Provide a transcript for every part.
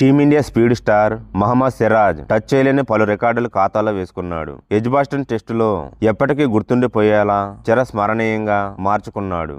Team India speed star Mohammed Siraj touch చేయలేని పలు రికార్డులు ఖాతాలో వేసుకున్నాడు. ఎజ్బాస్టన్ టెస్టులో ఎప్పటికీ గుర్తుండిపోయేలా చిరస్మరణీయంగా మార్చుకున్నాడు.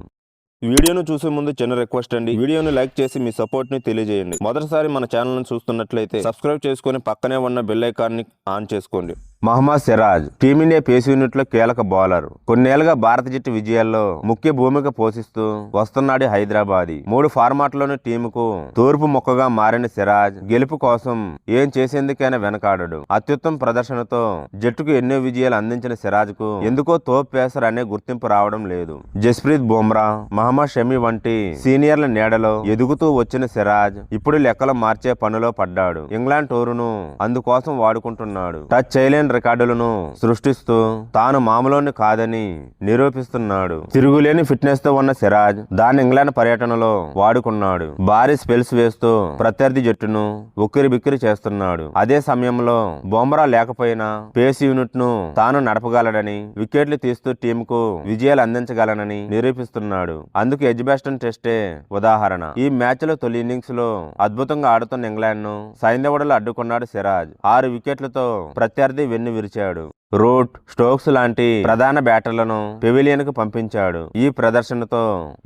వీడియోను చూసే ముందు చిన్న రిక్వెస్ట్ అండి. వీడియోను లైక్ చేసి మీ సపోర్ట్ని తెలియజేయండి. మొదటిసారి మన ఛానల్ను చూస్తున్నట్లయితే సబ్స్క్రైబ్ చేసుకుని పక్కనే ఉన్న బెల్ ఐకాన్ ఆన్ చేసుకోండి. మహమ్మద్ సిరాజ్ టీమిండియా పేస్ యూనిట్లో కీలక బౌలర్. కొన్నేళ్ళుగా భారత జట్టు విజయాల్లో ముఖ్య భూమిక పోషిస్తూ వస్తున్నాడు హైదరాబాద్. మూడు ఫార్మాట్లోని టీముకు తూర్పు మొక్కగా మారిన సిరాజ్ గెలుపు కోసం ఏం చేసేందుకైనా వెనకాడడు. అత్యుత్తమ ప్రదర్శనతో జట్టుకు ఎన్నో విజయాలు అందించిన సిరాజ్కు ఎందుకో తోప్ పేసర్ అనే గుర్తింపు రావడం లేదు. జస్ప్రీత్ బుమ్రా మహమ్మద్ షమి వంటి సీనియర్ల నీడలో ఎదుగుతూ వచ్చిన సిరాజ్ ఇప్పుడు లెక్కలు మార్చే పనిలో పడ్డాడు. ఇంగ్లాండ్ టూరును అందుకోసం వాడుకుంటున్నాడు. టచ్ చేయలేని రికార్డులను సృష్టిస్తూ తాను మామూలుని కాదని నిరూపిస్తున్నాడు. తిరుగులేని ఫిట్నెస్తో ఉన్న సిరాజ్ దాన్ని ఇంగ్లాండ్ పర్యటనలో వాడుకున్నాడు. భారీ స్పెల్స్ వేస్తూ ప్రత్యర్థి జట్టును ఉక్కిరి బిక్కిరి చేస్తున్నాడు. అదే సమయంలో బొమ్రా లేకపోయినా పేస్ యూనిట్ను తాను నడపగలడని వికెట్లు తీస్తూ టీంకు విజయాలు అందించగలనని నిరూపిస్తున్నాడు. అందుకు ఎడ్జ్బాస్టన్ టెస్టే ఉదాహరణ. ఈ మ్యాచ్లో తొలి ఇన్నింగ్స్లో అద్భుతంగా ఆడుతున్న ఇంగ్లాండ్ను సైంధవుడలు అడ్డుకున్నాడు సిరాజ్. ఆరు వికెట్లతో ప్రత్యర్థి వెన్ను విరిచాడు? రూట్ స్టోక్స్ లాంటి ప్రధాన బ్యాటర్లను పెవిలియన్కు పంపించాడు. ఈ ప్రదర్శనతో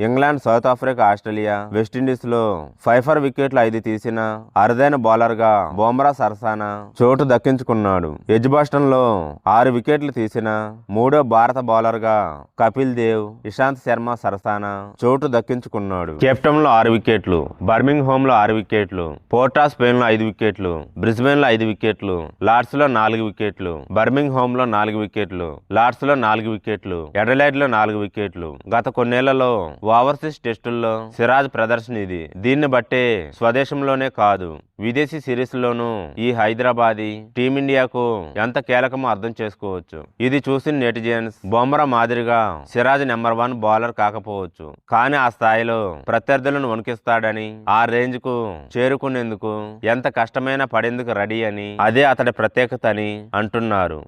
ఇంగ్లాండ్ సౌత్ ఆఫ్రికా ఆస్ట్రేలియా వెస్టిండీస్లో ఫైఫర్ వికెట్లు ఐదు తీసిన అరుదైన బౌలర్గా బోమ్రా సరసాన చోటు దక్కించుకున్నాడు. ఎజ్బాస్టన్లో ఆరు వికెట్లు తీసిన మూడో భారత బౌలర్గా కపిల్ దేవ్ ఇషాంత్ శర్మ సరసాన చోటు దక్కించుకున్నాడు. కెప్టెన్లో ఆరు వికెట్లు బర్మింగ్ హోమ్లో ఆరు వికెట్లు పోర్టా స్పెయిన్లో ఐదు వికెట్లు బ్రిస్బెన్లో ఐదు వికెట్లు లార్డ్స్లో నాలుగు వికెట్లు బర్మింగ్ హోమ్ లో నాలుగు వికెట్లు లార్డ్స్లో నాలుగు వికెట్లు ఎడలైడ్లో నాలుగు వికెట్లు. గత కొన్నేళ్ళలో ఓవర్సీస్ టెస్టుల్లో సిరాజ్ ప్రదర్శన ఇది. దీన్ని బట్టే స్వదేశంలోనే కాదు విదేశీ సిరీస్ లోనూ ఈ హైదరాబాదీ టీమిండియాకు ఎంత కీలకమో అర్థం చేసుకోవచ్చు. ఇది చూసిన నెటిజన్స్ బొమ్మర మాదిరిగా సిరాజ్ నెంబర్ వన్ బౌలర్ కాకపోవచ్చు. కానీ ఆ స్థాయిలో ప్రత్యర్థులను వణికిస్తాడని ఆ రేంజ్కు చేరుకునేందుకు ఎంత కష్టమైనా పడేందుకు రెడీ అని అదే అతడి ప్రత్యేకత అని అంటున్నారు.